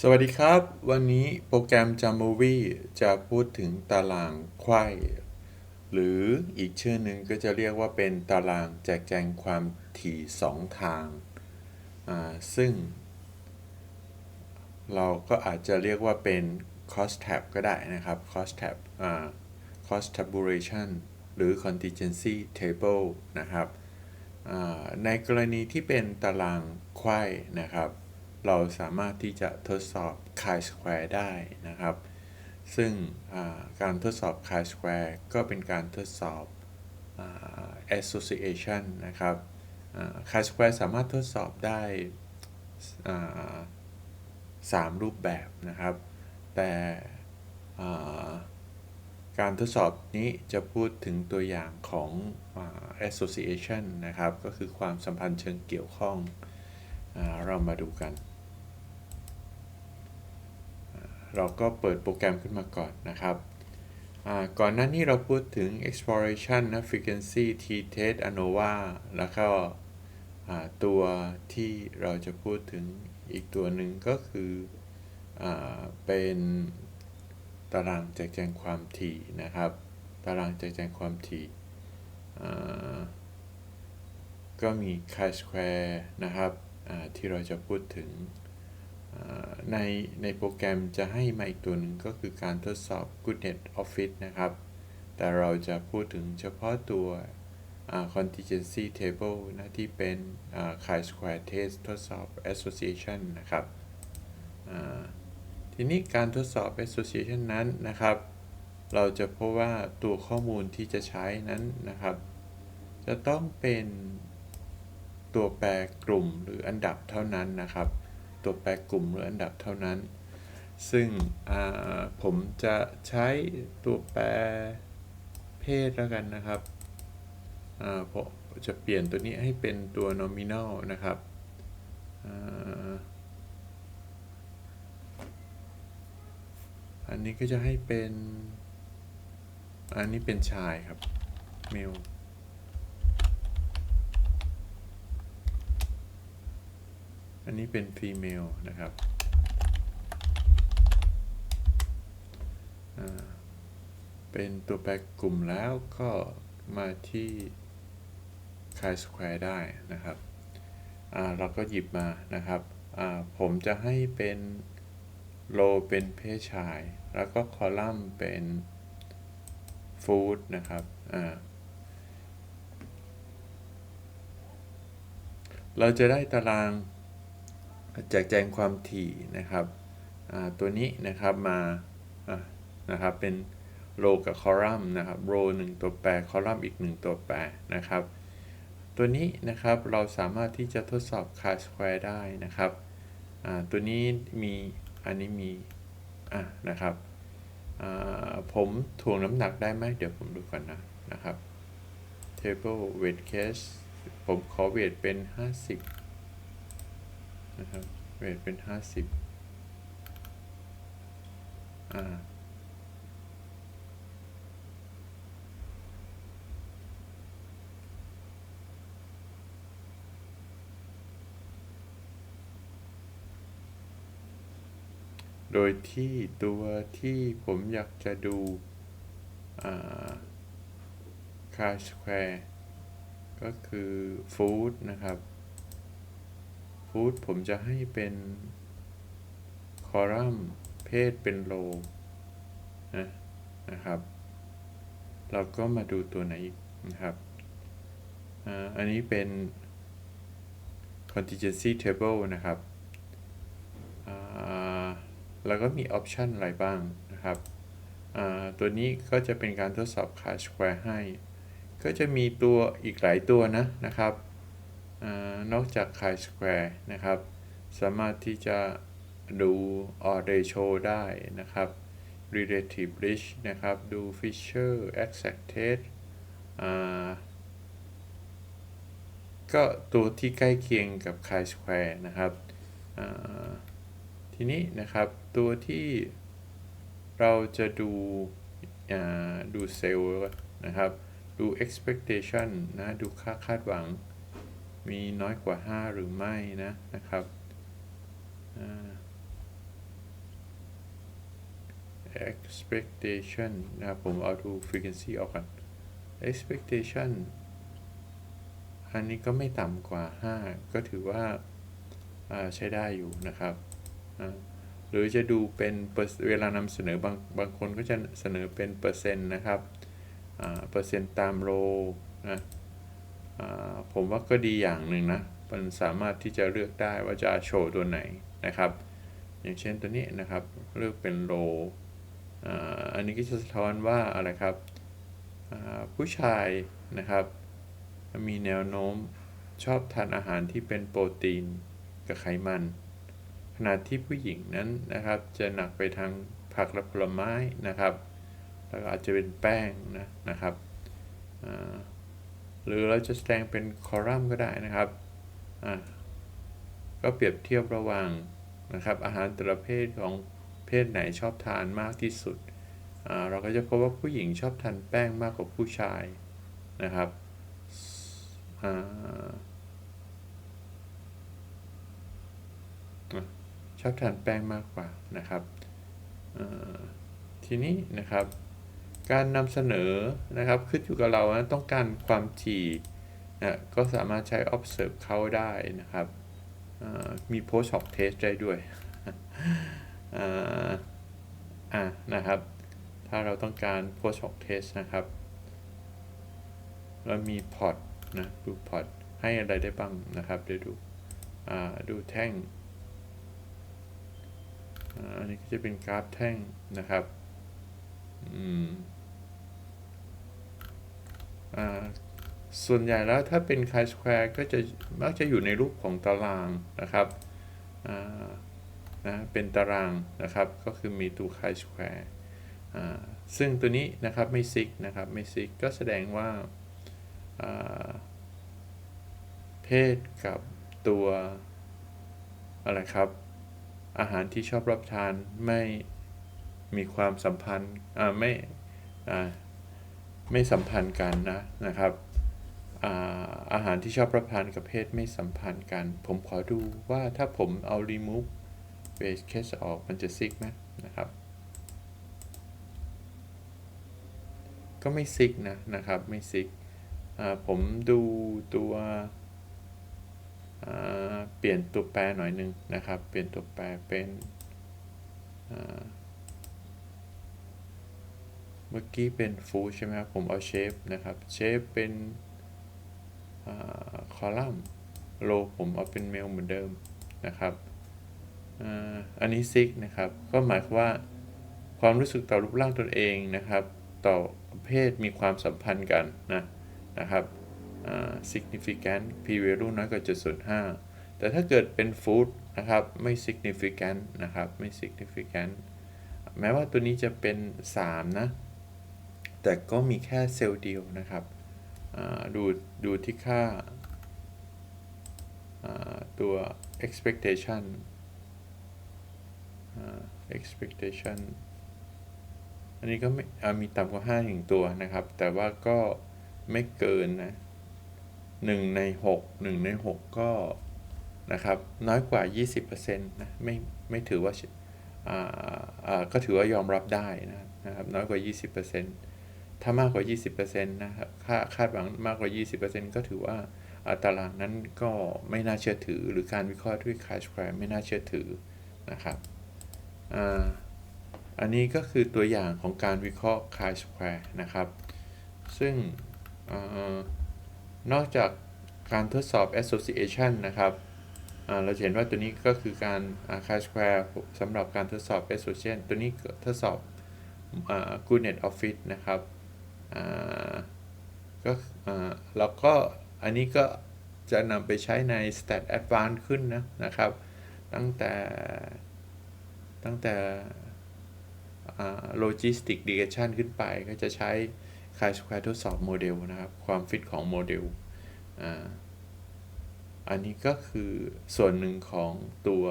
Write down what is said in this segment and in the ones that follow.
สวัสดีครับ วันนี้โปรแกรม Jamovi จะพูดถึงตารางไข้หรืออีกชื่อหนึ่งก็จะเรียกว่าเป็นตารางแจกแจงความถี่สองทางซึ่ง เราก็อาจจะเรียกว่าเป็น cost tab ก็ได้นะครับ cost tab อ่า cost tabulation หรือ contingency table นะครับในกรณีที่เป็นตารางไข้นะครับ เราสามารถที่จะทดสอบ chi-square ได้นะครับ ซึ่งการทดสอบ chi-square ก็เป็นการทดสอบอ association นะครับอ่า chi-square สามารถทดสอบได้อ่าสามรูปแบบนะครับ แต่การทดสอบนี้จะพูดถึงตัวอย่างของอ association นะครับ ก็คือความสัมพันธ์เชิงเกี่ยวข้องอเรามาดูกัน เราก็เปิดโปรแกรมขึ้นมาก่อนนะครับก่อนหน้านี้เราพูดถึง exploration นะ frequency t test ANOVA แล้วก็ตัวที่เราจะพูดถึงอีกตัวหนึ่งก็คืออเป็นตารางแจกแจงความถี่นะครับ ตารางแจกแจงความถี่ก็มี chi-square นะครับที่เราจะพูดถึง ในในโปรแกรมจะให้มาอีกตัวหนึ่งก็คือการทดสอบ Goodnet Office นะครับ แต่เราจะพูดถึงเฉพาะตัว contingency table นะที่เป็น chi-square test ทดสอบ association นะครับ ทีนี้การทดสอบ association นั้นนะครับ เราจะพบว่าตัวข้อมูลที่จะใช้นั้นนะครับ จะต้องเป็นตัวแปรกลุ่มหรืออันดับเท่านั้นนะครับ ตัวแปรกลุ่มหรืออันดับเท่านั้น ซึ่งผมจะใช้ตัวแปรเพศแล้วกันนะครับผมจะเปลี่ยนตัวนี้ให้เป็นตัว nominal นะครับอันนี้ก็จะให้เป็น อันนี้เป็นชายครับ male อันนี้เป็น female นะครับเป็นตัวแปรกลุ่มแล้วก็มาที่ chi-square ได้นะครับเราก็หยิบมานะครับ ผมจะให้เป็น row เป็นเพศชาย แล้วก็คอลัมน์เป็น food นะครับเราจะได้ตาราง แจกแจงความถี่นะครับตัวนี้นะครับมานะครับเป็นโรกับคอลัมน์นะครับโรหนึ่งตัวแปรคอลัมน์อีกหนึ่งตัวแปรนะครับ ตัวนี้นะครับเราสามารถที่จะทดสอบ chi square ได้นะครับตัวนี้มีอันนี้มีะนะครับผมถ่วงน้ำหนักได้ไหมเดี๋ยวผมดูก่อนนะนะครับ table weight case ผมขอเวทเป็น 50 นะครับเวทเป็นห้าสิบอ่าโดยที่ตัวที่ผมอยากจะดูคาสแควร์ก็คือฟู้ดนะครับ ฟูดผมจะให้เป็นคอลัมน์เพศเป็นโลนะนะครับ เราก็มาดูตัวไหนอีกนะครับอันนี้เป็น contingency table นะครับ แล้วก็มีออปชันอะไรบ้างนะครับ ตัวนี้ก็จะเป็นการทดสอบ chi square ให้ ก็จะมีตัวอีกหลายตัวนะนะครับ นอกจาก chi square นะครับ สามารถที่จะดู odd ratio ได้นะครับ relative reach นะครับ ดู Fisher exact test ก็ตัวที่ใกล้เคียงกับ chi square นะครับ ทีนี้นะครับตัวที่เราจะดูดูเซลล์นะครับ ดู expectation นะ ดูค่าคาดหวัง มีน้อยกว่า 5 หรือไม่นะนะครับ expectation นะครับ ผมเอาดู frequency ออกก่อน expectation อันนี้ก็ไม่ต่ำกว่า 5 ก็ถือว่าาใช้ได้อยู่นะครับหรือจะดูเป็นเวลานำเสนอบางบางคนก็จะเสนอเป็นเปอร์เซ็นต์นะครับเปอร์เซ็นต์ตามโลนะ ผมว่าก็ดีอย่างหนึ่งนะ มันสามารถที่จะเลือกได้ว่าจะโชว์ตัวไหนนะครับ อย่างเช่นตัวนี้นะครับ เลือกเป็นโลอันนี้ก็จะสะท้อนว่าอะไรครับผู้ชายนะครับ มีแนวโน้มชอบทานอาหารที่เป็นโปรตีนกับไขมัน ขณะที่ผู้หญิงนั้นนะครับ จะหนักไปทางผักและผลไม้นะครับ แล้วก็อาจจะเป็นแป้งนะนะครับ หรือเราจะแสดงเป็นคอลัมน์ก็ได้นะครับก็เปรียบเทียบระหว่างนะครับอาหารแต่ละเพศของเพศไหนชอบทานมากที่สุด เราก็จะพบว่าผู้หญิงชอบทานแป้งมากกว่าผู้ชายนะครับอชอบทานแป้งมากกว่านะครับทีนี้นะครับ การนำเสนอนะครับขึ้นอยู่กับเรานะต้องการความถี่นะก็สามารถใช้ observe เข้าได้นะครับมี post hoc test ได้ด้วยอ่านะครับ ถ้าเราต้องการ post hoc test นะครับเรามีพอร์ตนะดูพอร์ตให้อะไรได้บ้างนะครับเดี๋ยวดูอ่าดูแท่งอันนี้ก็จะเป็นกราฟแท่งนะครับ อืมอ่า ส่วนใหญ่แล้วถ้าเป็น chi square ก็จะมักจะอยู่ในรูปของตารางนะครับนะเป็นตารางนะครับ ก็คือมีตัว chi-square ซึ่งตัวนี้นะครับไม่ซิกนะครับไม่ซิกก็แสดงว่าเพศกับตัวอะไรครับ อาหารที่ชอบรับทานไม่มีความสัมพันธ์ไม่ ไม่สัมพันธ์กันนะนะครับอาอาหารที่ชอบรับทานกับเพศไม่สัมพันธ์กัน ผมขอดูว่าถ้าผมเอา remove base case ออกมันจะซิกไหมนะครับ ก็ไม่ซิกนะนะครับไม่ซิกผมดูตัวเปลี่ยนตัวแปรหน่อยหนึ่งนะครับ เปลี่ยนตัวแปรเป็น มื่อกี้เป็นฟูใช่ไหมครับ ผมเอาเชฟนะครับเชฟเป็นคอลัมน์โลผมเอาเป็นเมลเหมือนเดิมนะครับอ,อันนี้ซิกนะครับ ก็หมายความว่าความรู้สึกต่อรูปร่างตนเองนะครับ ต่อเพศมีความสัมพันธ์กันนะนะครับ significant p value น้อยกว่า 7.5 แต่ถ้าเกิดเป็น food นะครับ ไม่ significant นะครับ ไม่ significant แม้ว่าตัวนี้จะเป็น 3 นะ แต่ก็มีแค่เซลล์เดียวนะครับดูดูที่ค่าตัว expectation expectation อันนี้ก็ไม่มีต่ำกว่า5อย่งตัวนะครับ แต่ว่าก็ไม่เกินนะ1ใน 6 1 ใน 6 ก็นะครับน้อยกว่า 20%นะไม่ไม่ถือว่าอ่าอ่าก็ถือว่ายอมรับได้นะครับน้อยกว่า 20% ถ้ามากกว่า 20%นะครับคาคาดหวังมากกว่า 20%ก็ถือว่าตารางนั้นก็ไม่น่าเชื่อถือ หรือการวิเคราะห์ด้วย c a s h square ไม่น่าเชื่อถือนะครับอ,อันนี้ก็คือตัวอย่างของการวิเคราะห์ chi square นะครับ ซึ่งอนอกจากการทดสอบ association นะครับเราเห็นว่าตัวนี้ก็คือการ chi square สำหรับการทดสอบ association ตัวนี้ทดสอบ goodness of fit นะครับ ก็แล้วก็อันนี้ก็จะนำไปใช้ใน stat advanced ขึ้นนะนะครับ ตั้งแต่ตั้งแต่ logistic regression ขึ้นไปก็จะใช้ chi square ทดสอบโมเดลนะครับ ความฟิตของโมเดลอันนี้ก็คือส่วนหนึ่งของตัว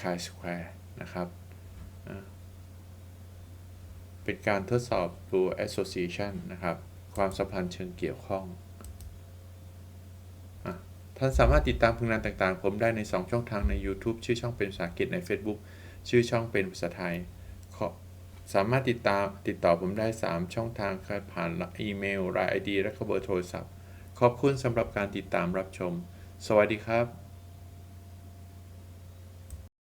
chi square นะครับ เป็นการทดสอบตัว association นะครับ ความสัมพันธ์เชิงเกี่ยวข้องท่านสามารถติดตามผลงานต่างๆ ผมได้ใน 2 ช่องทางใน YouTube ชื่อช่องเป็นภาษาอังกฤษใน Facebook ชื่อช่องเป็นภาษาไทย สามารถติดตามติดต่อผมได้ 3 ช่องทางครับผ่านอีเมลราย ID และก็เบอร์โทรศัพท์ ขอบคุณสำหรับการติดตามรับชม สวัสดีครับ